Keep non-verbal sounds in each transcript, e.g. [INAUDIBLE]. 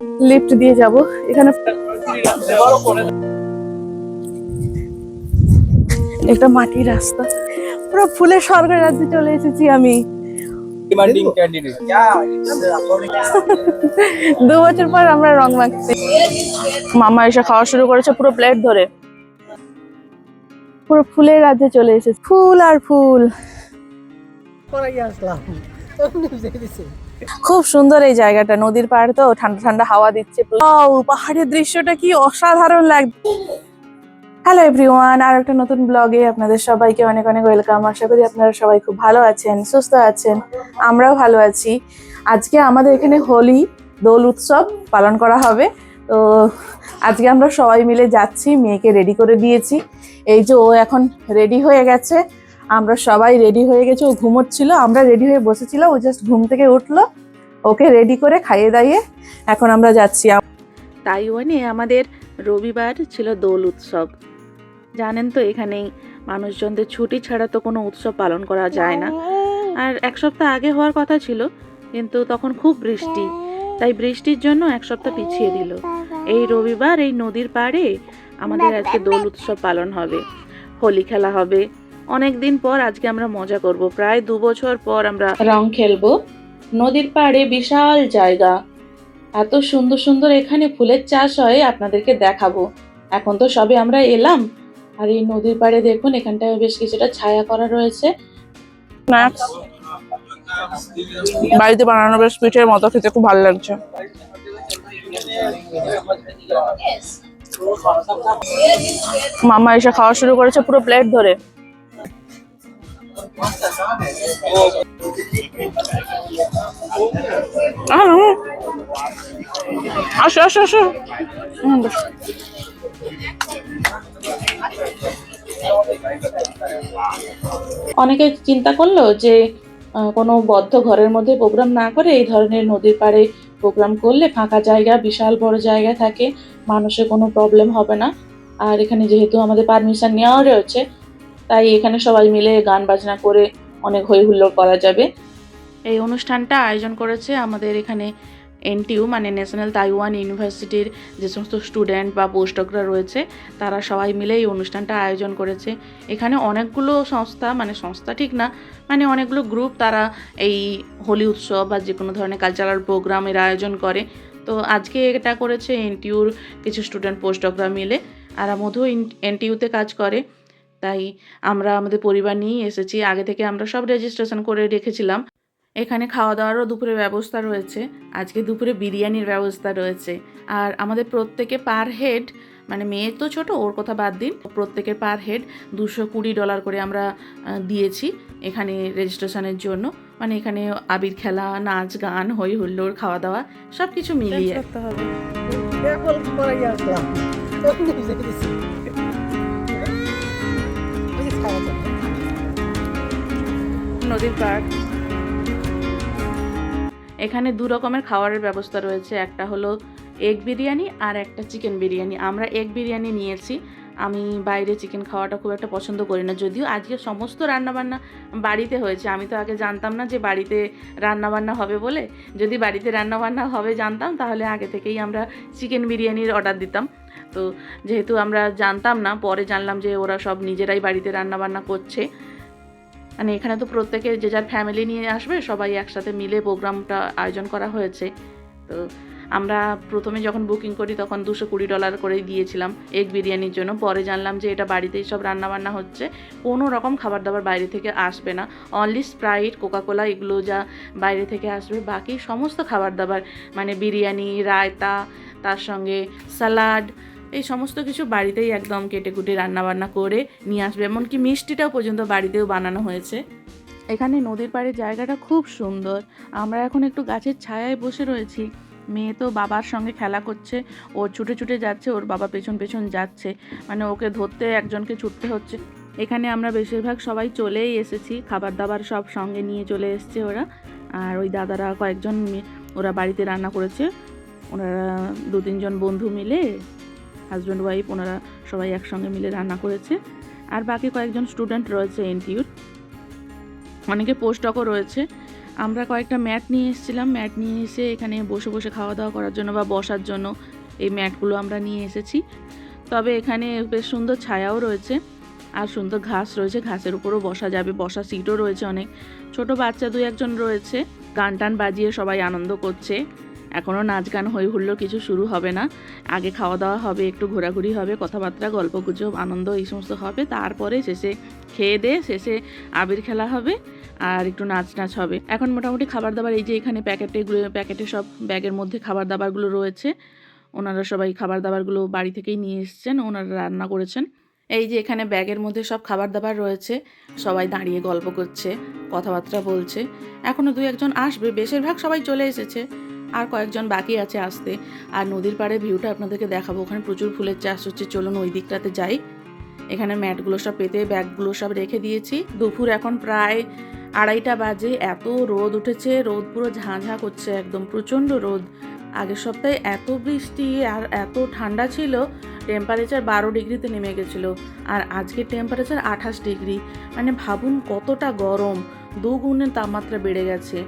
Lift দিয়ে যাব। এখানে একটা মাটির রাস্তা। পুরো ফুলের স্বর্গের রাজ্যে চলে এসেছি আমি। [LAUGHS] দু বছর পর আমরা রং মাখছি। মামা এসে খাওয়া শুরু করেছে পুরো প্লেট ধরে। পুরো ফুলের রাজ্যে চলে এসেছে। ফুল আর ফুল। আসলাম। খুব সুন্দর এই জায়গাটা, নদীর পাড় তো, ঠান্ডা ঠান্ডা হাওয়া দিচ্ছে পাহাড়ের দৃশ্যটা কি অসাধারণ লাগছে হ্যালো এভরিওয়ান আর একটা নতুন ব্লগে আপনাদের সবাইকে অনেক অনেক ওয়েলকাম আশা করি আপনারা সবাই খুব ভালো আছেন, সুস্থ আছেন, আমরাও ভালো আছি। আজকে আমাদের এখানে হোলি, দোল উৎসব পালন করা হবে। তো আজকে আমরা সবাই মিলে যাচ্ছি, মেয়েকে রেডি করে দিয়েছি। এই যে ও এখন রেডি হয়ে গেছে। আমরা সবাই রেডি হয়ে গেছে, ও ঘুমোচ্ছিল, আমরা রেডি হয়ে বসেছিলাম, ও জাস্ট ঘুম থেকে উঠল। ওকে রেডি করে খাইয়ে দাইয়ে এখন আমরা যাচ্ছি তাইওয়ানে আমাদের রবিবার ছিল দোল উৎসব। জানেন তো এখানেই মানুষজনদের ছুটি ছাড়া তো কোনো উৎসব পালন করা যায় না। আর এক সপ্তাহ আগে হওয়ার কথা ছিল কিন্তু তখন খুব বৃষ্টি। তাই বৃষ্টির জন্য এক সপ্তাহ পিছিয়ে দিল। এই রবিবার এই নদীর পাড়ে আমাদের আজকে দোল উৎসব পালন হবে। হোলি খেলা হবে। অনেক দিন পর আজকে আমরা মজা করব। প্রায় দু বছর পর আমরা রং খেলব। নদীর পাড়ে বিশাল জায়গা। এত সুন্দর সুন্দর এখানে ফুলের চাষ হয়, আপনাদেরকে দেখাবো। এখন তো সবে আমরা এলাম, আর এই নদীর পাড়ে দেখুন, এখানটায় বেশ কিছুটা ছায়া করা রয়েছে। বাড়িতে বানানো বেশ পিঠের মতো, খেতে খুব ভালো লাগছে। মামা এসে খাওয়া শুরু করেছে পুরো প্লেট ধরে। আহ, হুম। আসো আসো আসো। অনেকে চিন্তা করল যে কোনো বদ্ধ ঘরের মধ্যে প্রোগ্রাম না করে এই ধরনের নদীর পাড়ে প্রোগ্রাম করলে ফাঁকা জায়গা বিশাল বড় জায়গা থাকে মানুষের কোনো প্রবলেম হবে না। আর এখানে যেহেতু আমাদের পারমিশন নেওয়া রয়েছে তাই এখানে সবাই মিলে গান বাজনা করে অনেক হৈ হুল্লোড় করা যাবে। এই অনুষ্ঠানটা আয়োজন করেছে আমাদের এখানে এনটিউ মানে ন্যাশনাল তাইওয়ান ইউনিভার্সিটির যে সমস্ত স্টুডেন্ট বা পোস্টকরা রয়েছে, তারা সবাই মিলে এই অনুষ্ঠানটা আয়োজন করেছে। এখানে অনেকগুলো সংস্থা মানে সংস্থা ঠিক না মানে অনেকগুলো গ্রুপ তারা এই হোলি উৎসব বা যে কোনো ধরনের কালচারাল প্রোগ্রামের আয়োজন করে। তো আজকে এটা করেছে এনটিউর কিছু স্টুডেন্ট পোস্টকরা মিলে আর মধু এনটিউতে কাজ করে। তাই আমরা আমাদের পরিবার নিয়ে এসেছি। আগে থেকে আমরা সব রেজিস্ট্রেশন করে রেখেছিলাম। এখানে খাওয়া দাওয়ারও দুপুরে ব্যবস্থা রয়েছে। আজকে দুপুরে বিরিয়ানির ব্যবস্থা রয়েছে। আর আমাদের প্রত্যেকে পার হেড মানে মেয়ে তো ছোট ওর কথা বাদ দিন প্রত্যেকের পার হেড দুশো কুড়ি ডলার করে আমরা দিয়েছি এখানে রেজিস্ট্রেশনের জন্য। মানে এখানে আবির খেলা নাচ গান হই হুল্লোড় খাওয়া দাওয়া সব কিছু মিলিয়ে নদীর পরে এখানে দু রকমের খাবারের ব্যবস্থা রয়েছে। একটা হলো এগ বিরিয়ানি আর একটা চিকেন বিরিয়ানি। আমরা এগ বিরিয়ানি নিয়েছি। আমি বাইরে চিকেন খাওয়াটা খুব একটা পছন্দ করি না। যদিও আজকে সমস্ত রান্নাবান্না বাড়িতে হয়েছে। আমি তো আগে জানতাম না যে বাড়িতে রান্নাবান্না হবে বলে। যদি বাড়িতে রান্নাবান্না হবে জানতাম, তাহলে আগে থেকেই আমরা চিকেন বিরিয়ানির অর্ডার দিতাম। তো যেহেতু আমরা জানতাম না, পরে জানলাম যে ওরা সব নিজেরাই বাড়িতে রান্নাবান্না করছে। মানে এখানে তো প্রত্যেকে যে যার ফ্যামিলি নিয়ে আসবে, সবাই একসাথে মিলে প্রোগ্রামটা আয়োজন করা হয়েছে। তো আমরা প্রথমে যখন বুকিং করি, তখন দুশো কুড়ি ডলার করেই দিয়েছিলাম এগ বিরিয়ানির জন্য। পরে জানলাম যে এটা বাড়িতেই সব রান্নাবান্না হচ্ছে। কোনো রকম খাবার দাবার বাইরে থেকে আসবে না। অনলি স্প্রাইট কোকাকোলা এগুলো যা বাইরে থেকে আসবে, বাকি সমস্ত খাবার দাবার মানে বিরিয়ানি, রায়তা, তার সঙ্গে স্যালাড এই সমস্ত কিছু বাড়িতেই একদম কেটে কুটে রান্নাবান্না করে নিয়ে আসবে, এমনকি মিষ্টিটাও পর্যন্ত বাড়িতেও বানানো হয়েছে। এখানে নদীর পাড়ের জায়গাটা খুব সুন্দর। আমরা এখন একটু গাছের ছায়ায় বসে রয়েছি। মেয়ে তো বাবার সঙ্গে খেলা করছে, ও ছুটে ছুটে যাচ্ছে, ওর বাবা পেছন পেছন যাচ্ছে। মানে ওকে ধরতে একজনকে ছুটতে হচ্ছে। এখানে আমরা বেশিরভাগ সবাই চলেই এসেছি খাবার দাবার সব সঙ্গে নিয়ে চলে এসছে ওরা। আর ওই দাদারা কয়েকজন ওরা বাড়িতে রান্না করেছে। ওনারা দু তিনজন বন্ধু মিলে হাজব্যান্ড ওয়াইফ ওনারা সবাই একসঙ্গে মিলে রান্না করেছে। আর বাকি কয়েকজন স্টুডেন্ট রয়েছে এনটিউর অনেকে পোস্টকও রয়েছে। আমরা কয়েকটা ম্যাট নিয়ে এসেছিলাম। ম্যাট নিয়ে এসে এখানে বসে বসে খাওয়া দাওয়া করার জন্য বা বসার জন্য এই ম্যাটগুলো আমরা নিয়ে এসেছি। তবে এখানে বেশ সুন্দর ছায়াও রয়েছে আর সুন্দর ঘাস রয়েছে। ঘাসের উপরও বসা যাবে। বসা সিটও রয়েছে অনেক। ছোট বাচ্চা দুই একজন রয়েছে। গান টান বাজিয়ে সবাই আনন্দ করছে। এখনও নাচ গান হই হুল্লো কিছু শুরু হবে না। আগে খাওয়া দাওয়া হবে, একটু ঘোরাঘুরি হবে, কথাবার্তা, গল্প গুজব, আনন্দ, এই সমস্ত হবে। তারপরে শেষে খেয়ে দিয়ে শেষে আবির খেলা হবে আর একটু নাচ নাচ হবে। এখন মোটামুটি খাবার দাবার এই যে এখানে প্যাকেটে প্যাকেটে সব ব্যাগের মধ্যে খাবার দাবারগুলো রয়েছে। ওনারা সবাই খাবার দাবারগুলো বাড়ি থেকেই নিয়ে এসছেন, ওনারা রান্না করেছেন। এই যে এখানে ব্যাগের মধ্যে সব খাবার দাবার রয়েছে, সবাই দাঁড়িয়ে গল্প করছে, কথাবার্তা বলছে। এখনও দু একজন আসবে, বেশিরভাগ সবাই চলে এসেছে। আর কয়েকজন বাকি আছে আসতে। আর নদীর পাড়ে ভিউটা আপনাদেরকে দেখাবো। ওখানে প্রচুর ফুলের চাষ হচ্ছে। চলুন ওই দিকটাতে যাই। এখানে ম্যাটগুলো সব পেতে ব্যাগগুলো সব রেখে দিয়েছি। দুপুর এখন প্রায় আড়াইটা বাজে। এত রোদ উঠেছে। রোদ পুরো ঝাঁঝা করছে একদম। প্রচণ্ড রোদ। আগের সপ্তাহে এত বৃষ্টি আর এত ঠান্ডা ছিল টেম্পারেচার বারো ডিগ্রিতে নেমে গেছিল। আর আজকের টেম্পারেচার আঠাশ ডিগ্রি। মানে ভাবুন কতটা গরম। দুগুণের তাপমাত্রা বেড়ে গেছে।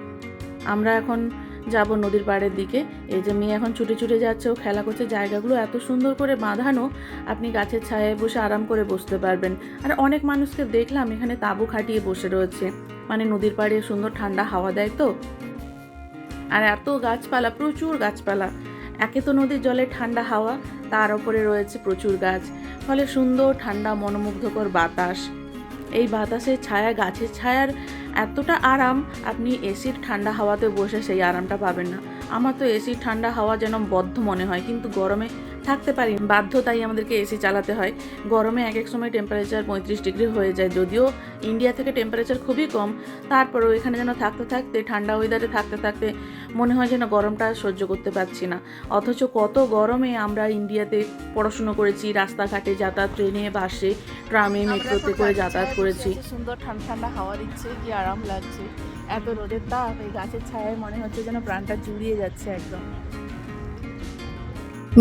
আমরা এখন যাব নদীর পাড়ের দিকে। এই যে মেয়ে এখন ছুটে ছুটে যাচ্ছে, ও খেলা করছে, জায়গাগুলো এত সুন্দর করে বাঁধানো, আপনি গাছের ছায়ায় বসে আরাম করে বসতে পারবেন। আর অনেক মানুষকে দেখলাম এখানে তাঁবু খাটিয়ে বসে রয়েছে। মানে নদীর পাড়ে সুন্দর ঠান্ডা হাওয়া দেয় তো। আর এত গাছপালা, প্রচুর গাছপালা। একে তো নদীর জলে ঠান্ডা হাওয়া, তার ওপরে রয়েছে প্রচুর গাছ। ফলে সুন্দর ঠান্ডা, মনোমুগ্ধকর বাতাস। এই বাতাসের ছায়া গাছের ছায়ার এতটা আরাম, আপনি এসির ঠান্ডা হাওয়াতে বসে সেই আরামটা পাবেন না। আমার তো এসির ঠান্ডা হাওয়া যেন বদ্ধ মনে হয়, কিন্তু গরমে থাকতে পারি বাধ্য তাই আমাদেরকে এসি চালাতে হয়। গরমে এক এক সময় টেম্পারেচার পঁয়ত্রিশ ডিগ্রি হয়ে যায়, যদিও ইন্ডিয়া থেকে টেম্পারেচার খুবই কম। তারপরেও এখানে যেন থাকতে থাকতে, ঠান্ডা ওয়েদারে থাকতে থাকতে মনে হয় যেন গরমটা সহ্য করতে পারছি না। অথচ কত গরমে আমরা ইন্ডিয়াতে পড়াশুনো করেছি রাস্তাঘাটে যাতায়াত ট্রেনে বাসে ট্রামে মেট্রোতে করে যাতায়াত করেছি। সুন্দর ঠান্ডা ঠান্ডা হাওয়া দিচ্ছে কি আরাম লাগছে। এত রোদের তাপ এই গাছের ছায়ায় মনে হচ্ছে যেন প্রাণটা জুড়িয়ে যাচ্ছে একদম।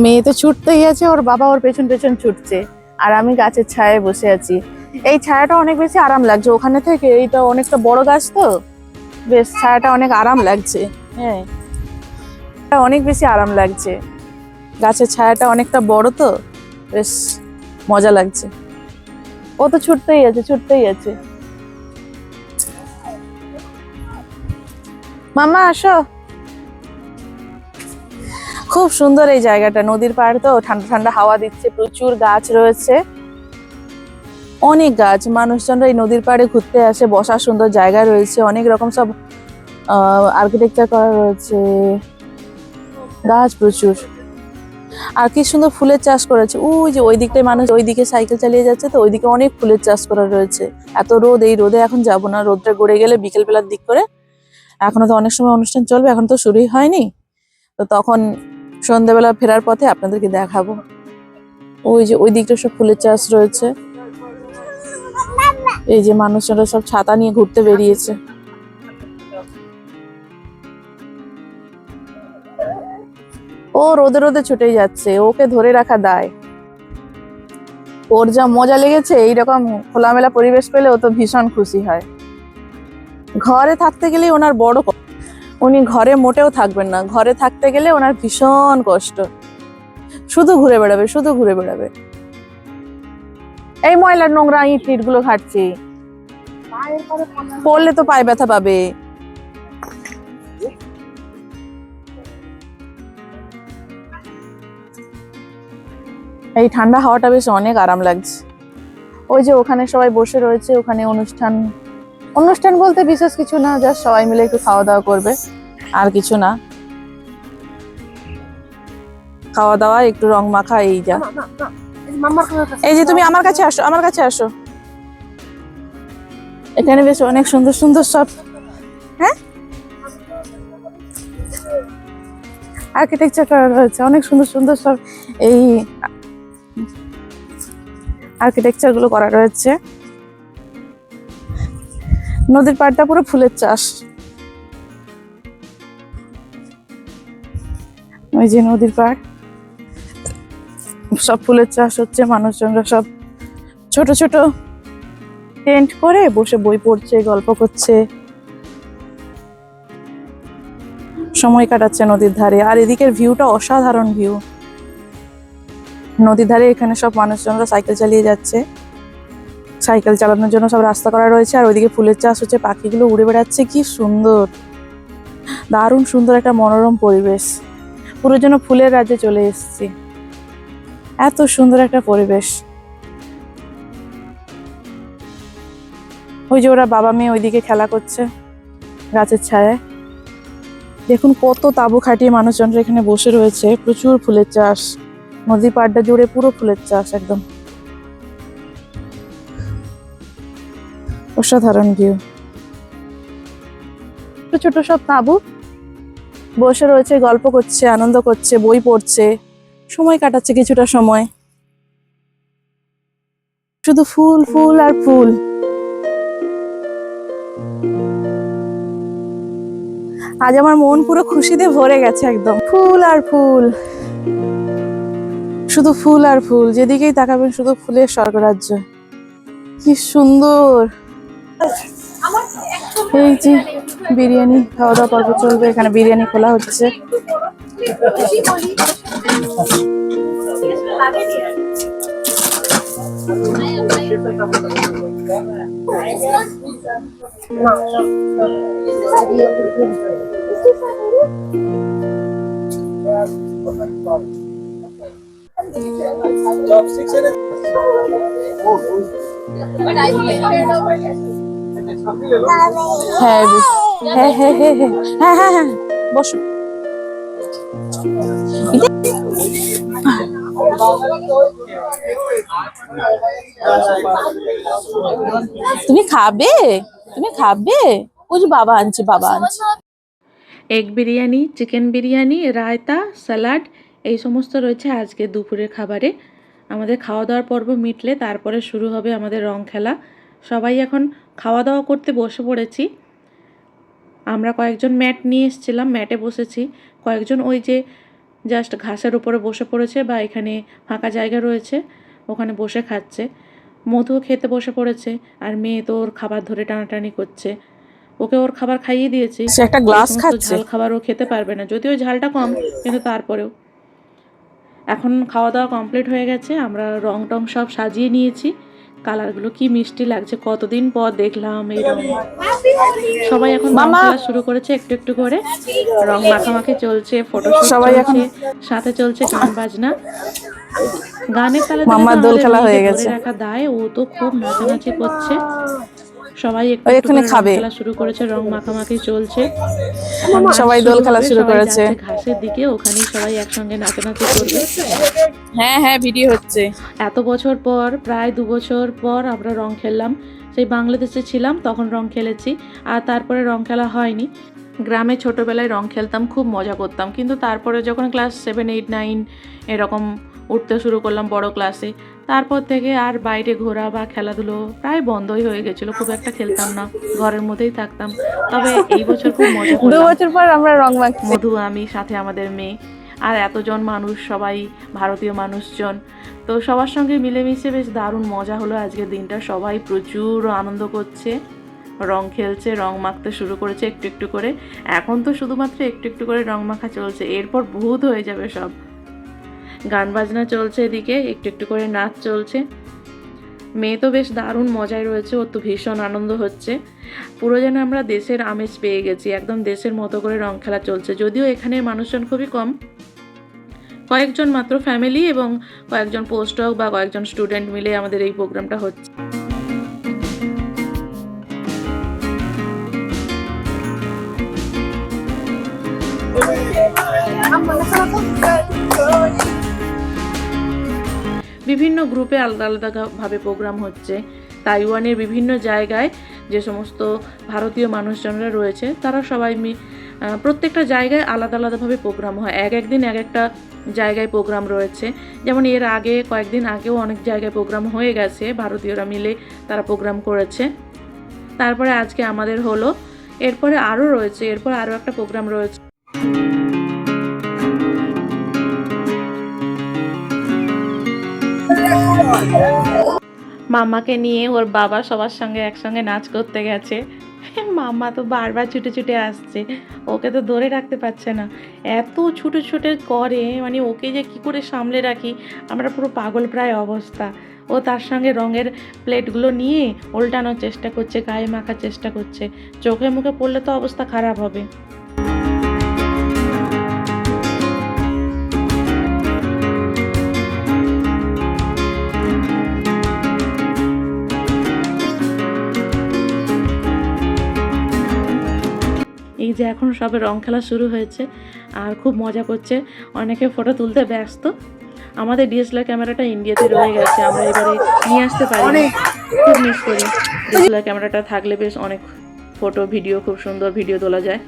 মেয়ে তো ছুটতেই আছে ওর বাবা ওর পেছন পেছন ছুটছে আর আমি গাছের ছায়ায় বসে আছি। এই ছায়াটা অনেক বেশি আরাম লাগছে ওখানে থেকে এইটা অনেকটা বড় গাছ তো? বেশ ছায়াটা অনেক আরাম লাগছে। হ্যাঁ। অনেক বেশি আরাম লাগছে। গাছের ছায়াটা অনেকটা বড় তো, বেশ মজা লাগছে। ও তো ছুটতেই আছে ছুটতেই আছে। মামা, আসো। খুব সুন্দর এই জায়গাটা, নদীর পাড় তো, ঠান্ডা ঠান্ডা হাওয়া দিচ্ছে, প্রচুর গাছ রয়েছে। অনেক গাছ, মানুষজনরা এই নদীর পাড়ে ঘুরতে আসে, বসার সুন্দর জায়গা রয়েছে, অনেক রকম সব আর্কিটেকচার করা রয়েছে। গাছ প্রচুর। আর কি সুন্দর ফুলের চাষ করেছে। ওই যে ওই দিকটায় মানুষ ওই দিকে সাইকেল চালিয়ে যাচ্ছে তো, ওইদিকে অনেক ফুলের চাষ করা রয়েছে। এত রোদ, এই রোদে এখন যাব না। রোদটা গড়ে গেলে বিকেল বেলার দিক করে। এখনও তো অনেক সময় অনুষ্ঠান চলবে, এখন তো শুরুই হয়নি। তো তখন সন্ধ্যাবেলা ফেরার পথে আপনাদেরকে দেখাবো। ওই যে ওই দিকটা সব ফুলের চাষ রয়েছে। এই যে মানুষজনরা সব ছাতা নিয়ে ঘুরতে বেরিয়েছে। ও রোদে রোদে ছুটেই যাচ্ছে, ওকে ধরে রাখা দায়। ওর যা মজা লেগেছে, এইরকম খোলামেলা পরিবেশ পেলে ও তো ভীষণ খুশি হয়। ঘরে থাকতে গেলে ওনার বড় উনি ঘরে মোটেও থাকবেন না, ঘরে থাকতে গেলে ওনার ভীষণ কষ্ট। শুধু ঘুরে বেড়াবে, শুধু ঘুরে বেড়াবে। এই ময়লার নোংরা ইট টিটগুলো ঘাটছি। পড়লে তো পায়ে ব্যথা পাবে। এই ঠান্ডা হাওয়াটা বেশ অনেক আরাম লাগছে। ওই যে ওখানে সবাই বসে রয়েছে, ওখানে অনুষ্ঠান। অনুষ্ঠান বলতে বিশেষ কিছু না, জাস্ট সবাই মিলে একটু খাওয়া দাওয়া করবে, আর কিছু না। খাওয়া দাওয়া, একটু রং মাখা, এই যা। এই যে তুমি আমার কাছে আসো, আমার কাছে আসো। এখানে বেশ অনেক সুন্দর সুন্দর সব হ্যাঁ? আর্কিটেকচার করা রয়েছে, অনেক সুন্দর সুন্দর সব এই আর্কিটেকচারগুলো করা রয়েছে। নদীর পাড়টা পুরো ফুলের চাষ। ওই যে নদীর পাড়। সব ফুলের চাষ হচ্ছে, মানুষজনরা সব ছোট ছোট টেন্ট করে বসে বই পড়ছে, গল্প করছে। সময় কাটাচ্ছে নদীর ধারে। আর এদিকের ভিউটা অসাধারণ ভিউ নদীর ধারে এখানে সব মানুষজনরা সাইকেল চালিয়ে যাচ্ছে। সাইকেল চালানোর জন্য সব রাস্তা করা রয়েছে আর ওইদিকে ফুলের চাষ হচ্ছে, পাখিগুলো উড়ে বেড়াচ্ছে, কি সুন্দর। দারুণ সুন্দর একটা মনোরম পরিবেশ। পুরো যেন ফুলের রাজ্যে চলে এসেছি। এত সুন্দর একটা পরিবেশ। ওই যে ওরা বাবা মেয়ে ওইদিকে খেলা করছে গাছের ছায়ায়। দেখুন কত তাঁবু খাটিয়ে মানুষজনরা এখানে বসে রয়েছে, প্রচুর ফুলের চাষ। নদী পাড়টা জুড়ে পুরো ফুলের চাষ একদম। অসাধারণ ভিউ ছোট ছোট সব তাঁবু। বসে রয়েছে, গল্প করছে, আনন্দ করছে, বই পড়ছে। সময় কাটাচ্ছে কিছুটা সময়। শুধু ফুল ফুল আর ফুল। আজ আমার মন পুরো খুশিতে ভরে গেছে একদম। ফুল আর ফুল। শুধু ফুল আর ফুল, যেদিকেই তাকাবেন শুধু ফুলের স্বর্গরাজ্য। কি সুন্দর! এই যে বিরিয়ানি খাওয়া দাওয়া পর্ব চলবে, এখানে বিরিয়ানি খোলা হচ্ছে। হ্যাঁ বি- হ্যাঁ হ্যাঁ হ্যাঁ হ্যাঁ হ্যাঁ হ্যাঁ হ্যাঁ বসো। তুমি খাবে? তুমি খাবে? ওই যে বাবা আনছে বাবা আনছে। Egg biryani, chicken biryani, raita, salad এই সমস্ত রয়েছে আজকে দুপুরের খাবারে। আমাদের খাওয়া দাওয়ার পর্ব মিটলে তারপরে শুরু হবে আমাদের রং খেলা। সবাই এখন খাওয়া দাওয়া করতে বসে পড়েছি। আমরা কয়েকজন ম্যাট নিয়ে এসেছিলাম ম্যাটে বসেছি। কয়েকজন ওই যে জাস্ট ঘাসের উপরে বসে পড়েছে বা এখানে ফাঁকা জায়গা রয়েছে ওখানে বসে খাচ্ছে। মধুও খেতে বসে পড়েছে আর মেয়ে তো ওর খাবার ধরে টানাটানি করছে। ওকে ওর খাবার খাইয়ে দিয়েছি। একটা গ্লাস খাচ্ছে। ঝাল খাবার ও খেতে পারবে না। যদিও ঝালটা কম কিন্তু তারপরেও। এখন খাওয়া দাওয়া কমপ্লিট হয়ে গেছে আমরা রং টং সব সাজিয়ে নিয়েছি। কালারগুলো কি মিষ্টি লাগছে কতদিন পর দেখলাম এই রং। সবাই এখন রং খেলা শুরু করেছে একটু একটু করে। রং মাখামাখি চলছে ফটো সবাই এখন- চলছে সাথে চলছে গান বাজনা। গানের তালে তো দোল খেলা হয়ে গেছে। রাখা দায় ও তো খুব নাচানাচি করছে। সবাই রং খাবে। খেলা শুরু করেছে রং মাখামাখি চলছে। সবাই দোল খেলা শুরু করেছে। ঘাসের দিকে ওখানেই সবাই একসঙ্গে নাচানাচি করবে। হ্যাঁ হ্যাঁ ভিডিও হচ্ছে। এত বছর পর প্রায় দু বছর পর আমরা রং খেললাম। সেই বাংলাদেশে ছিলাম তখন রং খেলেছি আর তারপরে রং খেলা হয়নি। গ্রামে ছোটোবেলায় রং খেলতাম খুব মজা করতাম। কিন্তু তারপরে যখন ক্লাস সেভেন এইট নাইন এরকম উঠতে শুরু করলাম বড় ক্লাসে তারপর থেকে আর বাইরে ঘোরা বা খেলাধুলো প্রায় বন্ধই হয়ে গেছিল খুব একটা খেলতাম না ঘরের মধ্যেই থাকতাম। তবে এই বছর খুব মজা [LAUGHS] দু বছর পর আমরা রং মাখছি। মধু আমি সাথে আমাদের মেয়ে আর এতজন মানুষ সবাই ভারতীয় মানুষজন। তো সবার সঙ্গে মিলেমিশে বেশ দারুণ মজা হলো আজকের দিনটা। সবাই প্রচুর আনন্দ করছে রং খেলছে রং মাখতে শুরু করেছে একটু একটু করে। এখন তো শুধুমাত্র একটু একটু করে রং মাখা চলছে। এরপর ভূত হয়ে যাবে সব। গান বাজনা চলছে এদিকে, একটু একটু করে নাচ চলছে। মেয়ে তো বেশ দারুণ মজায় রয়েছে, ওর তো ভীষণ আনন্দ হচ্ছে। পুরো যেন আমরা দেশের আমেজ পেয়ে গেছি, একদম দেশের মতো করে রং খেলা চলছে। যদিও এখানে মানুষজন খুবই কম। কয়েকজন মাত্র ফ্যামিলি এবং কয়েকজন পোস্টক বা কয়েকজন স্টুডেন্ট মিলে আমাদের এই প্রোগ্রামটা হচ্ছে। বিভিন্ন গ্রুপে আলাদা আলাদাভাবে প্রোগ্রাম হচ্ছে। তাইওয়ানের বিভিন্ন জায়গায় যে সমস্ত ভারতীয় মানুষজনরা রয়েছে, তারা সবাই প্রত্যেকটা জায়গায় আলাদা আলাদাভাবে প্রোগ্রাম হয়। এক একদিন এক একটা জায়গায় প্রোগ্রাম রয়েছে। যেমন এর আগে, কয়েকদিন আগেও অনেক জায়গায় প্রোগ্রাম হয়ে গেছে। ভারতীয়রা মিলে তারা প্রোগ্রাম করেছে। তারপরে আজকে আমাদের হলো। এরপরে আরও রয়েছে। এরপর আরও একটা প্রোগ্রাম রয়েছে। মামাকে নিয়ে ওর বাবা সবার সঙ্গে একসঙ্গে নাচ করতে গেছে। মাম্মা তো বারবার ছুটে ছুটে আসছে। ওকে তো ধরে রাখতে পারছে না। এত ছুটে ছুটে করে মানে ওকে যে কি করে সামলে রাখি, আমরা পুরো পাগল প্রায় অবস্থা। ও তার সঙ্গে রঙের প্লেটগুলো নিয়ে উল্টানোর চেষ্টা করছে, গায়ে মাখার চেষ্টা করছে। চোখে মুখে পড়লে তো অবস্থা খারাপ হবে। এই যে এখন সবে রং খেলা শুরু হয়েছে আর খুব মজা করছে। অনেকে ফটো তুলতে ব্যস্ত। আমাদের ডিএসএলআর ক্যামেরাটা ইন্ডিয়াতে রয়ে গেছে আমরা এবারে নিয়ে আসতে পারি। খুব মিস করি। ডিএসএলআর ক্যামেরাটা থাকলে বেশ অনেক ফটো ভিডিও খুব সুন্দর ভিডিও তোলা যায়।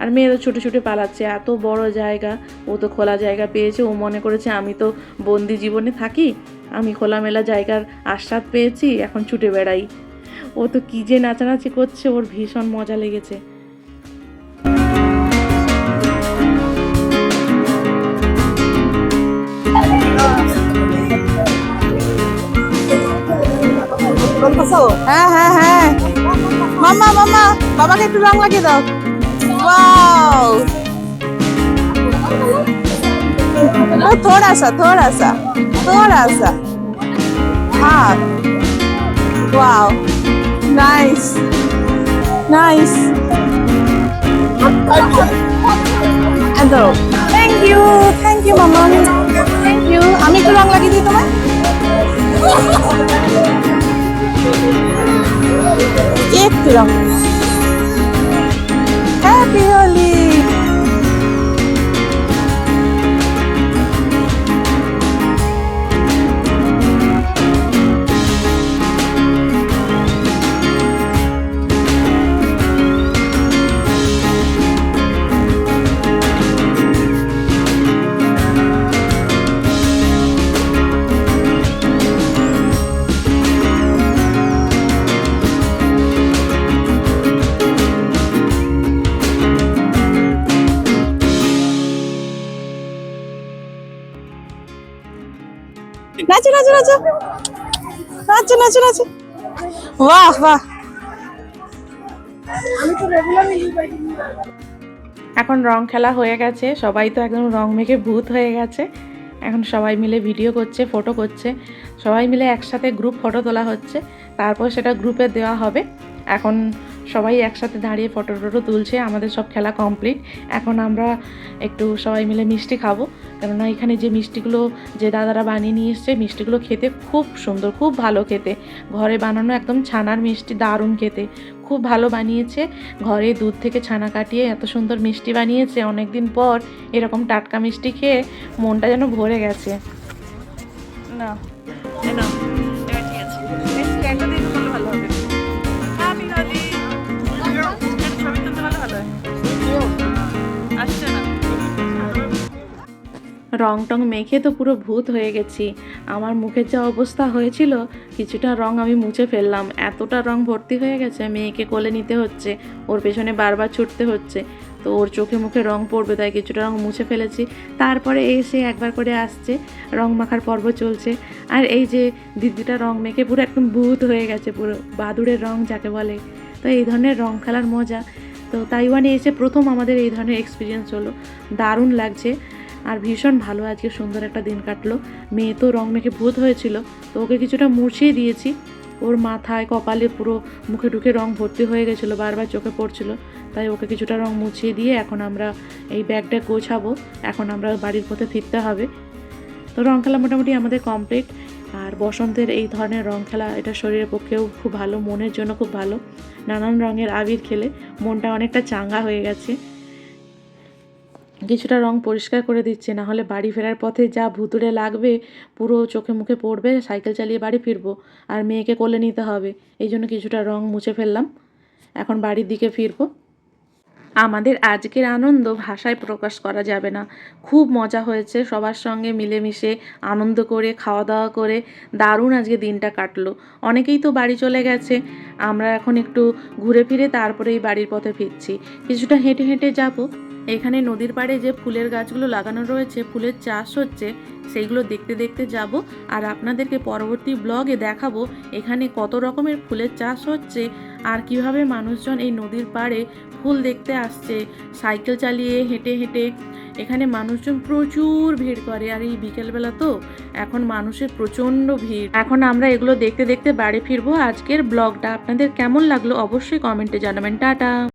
আর মেয়ে তো ছুটে ছুটে পালাচ্ছে এত বড় জায়গা ও তো খোলা জায়গা পেয়েছে ও মনে করেছে আমি তো বন্দি জীবনে থাকি। আমি খোলামেলা জায়গার আস্বাদ পেয়েছি এখন ছুটে বেড়াই। ও তো কী যে নাচানাচি করছে ওর ভীষণ মজা লেগেছে। হ্যাঁ হ্যাঁ হ্যাঁ মাম্মা মাম্মা বাবাকে একটু রং লাগিয়ে দাও वाओ वो थोड़ा सा थोड़ा सा थोड़ा सा हाँ wow nice nice thank you thank you মামা থ্যাংক ইউ আমি একটু রং লাগিয়ে দিই তোমায় একটু রং হ্যাপি হোলি নাচো নাচো নাচো। বাহ বাহ। এখন রং খেলা হয়ে গেছে। সবাই তো একদম রং মেখে ভূত হয়ে গেছে। এখন সবাই মিলে ভিডিও করছে, ফটো করছে। সবাই মিলে একসাথে গ্রুপ ফটো তোলা হচ্ছে। তারপর সেটা গ্রুপে দেওয়া হবে। এখন সবাই একসাথে দাঁড়িয়ে ফটো টটো তুলছে, আমাদের সব খেলা কমপ্লিট এখন আমরা একটু সবাই মিলে মিষ্টি খাব। কেননা এখানে যে মিষ্টিগুলো যে দাদারা বানিয়ে নিয়ে এসছে, মিষ্টিগুলো খেতে খুব সুন্দর, খুব ভালো খেতে। ঘরে বানানো একদম ছানার মিষ্টি, দারুণ খেতে। খুব ভালো বানিয়েছে। ঘরে দুধ থেকে ছানা কাটিয়ে এত সুন্দর মিষ্টি বানিয়েছে। অনেক দিন পর এরকম টাটকা মিষ্টি খেয়ে মনটা যেন ভরে গেছে। না এই রং টং মেখে তো পুরো ভূত হয়ে গেছি। আমার মুখের যা অবস্থা হয়েছিল, কিছুটা রং আমি মুছে ফেললাম। এতটা রং ভর্তি হয়ে গেছে, মেয়েকে কোলে নিতে হচ্ছে, ওর পেছনে বারবার ছুটতে হচ্ছে। তো ওর চোখে মুখে রং পড়বে, তাই কিছুটা রং মুছে ফেলেছি। তারপরে এসে একবার করে আসছে, রং মাখার পর্ব চলছে। আর এই যে দিদিটা রং মেখে পুরো একদম ভূত হয়ে গেছে, পুরো বাদুড়ের রং যাকে বলে। তো এই ধরনের রং খেলার মজা। তো তাইওয়ানে এসে প্রথম আমাদের এই ধরনের এক্সপিরিয়েন্স হলো। দারুণ লাগছে। আর ভীষণ ভালো আজকে সুন্দর একটা দিন কাটলো। মেয়ে তো রং মেখে ভূত হয়েছিল, তো ওকে কিছুটা মুছিয়ে দিয়েছি। ওর মাথায়, কপালে পুরো মুখে ঢুকে রং ভর্তি হয়ে গেছিল, বারবার চোখে পড়ছিল। তাই ওকে কিছুটা রং মুছিয়ে দিয়ে এখন আমরা এই ব্যাগটা গোছাবো। এখন আমরা বাড়ির পথে ফিরতে হবে। তো রং খেলা মোটামুটি আমাদের কমপ্লিট। আর বসন্তের এই ধরনের রং খেলা, এটা শরীরের পক্ষেও খুব ভালো, মনের জন্য খুব ভালো। নানান রঙের আবির খেলে মনটা অনেকটা চাঙ্গা হয়ে গেছে। কিছুটা রং পরিষ্কার করে দিচ্ছে না হলে বাড়ি ফেরার পথে যা ভুতুড়ে লাগবে পুরো চোখে মুখে পড়বে, সাইকেল চালিয়ে বাড়ি ফিরবো আর মেয়েকে কোলে নিতে হবে। এই জন্য কিছুটা রং মুছে ফেললাম। এখন বাড়ির দিকে ফিরবো। আমাদের আজকের আনন্দ ভাষায় প্রকাশ করা যাবে না। খুব মজা হয়েছে সবার সঙ্গে মিলেমিশে, আনন্দ করে খাওয়া দাওয়া করে। দারুণ আজকে দিনটা কাটলো। অনেকেই তো বাড়ি চলে গেছে। আমরা এখন একটু ঘুরে ফিরে তারপরেই বাড়ির পথে ফিরছি। কিছুটা হেঁটে হেঁটে যাব। এখানে নদীর পাড়ে যে ফুলের গাছগুলো লাগানো রয়েছে, ফুলের চাষ হচ্ছে, সেইগুলো দেখতে দেখতে যাব। আর আপনাদেরকে পরবর্তী ব্লগে দেখাবো এখানে কত রকমের ফুলের চাষ হচ্ছে, আর কীভাবে মানুষজন এই নদীর পাড়ে ফুল দেখতে আসছে, সাইকেল চালিয়ে হেঁটে হেঁটে। এখানে মানুষজন প্রচুর ভিড় করে, আর এই বিকেলবেলা তো এখন মানুষের প্রচণ্ড ভিড়। এখন আমরা এগুলো দেখতে দেখতে বাড়ি ফিরবো আজকের ব্লগটা আপনাদের কেমন লাগল অবশ্যই কমেন্টে জানাবেন। টাটা!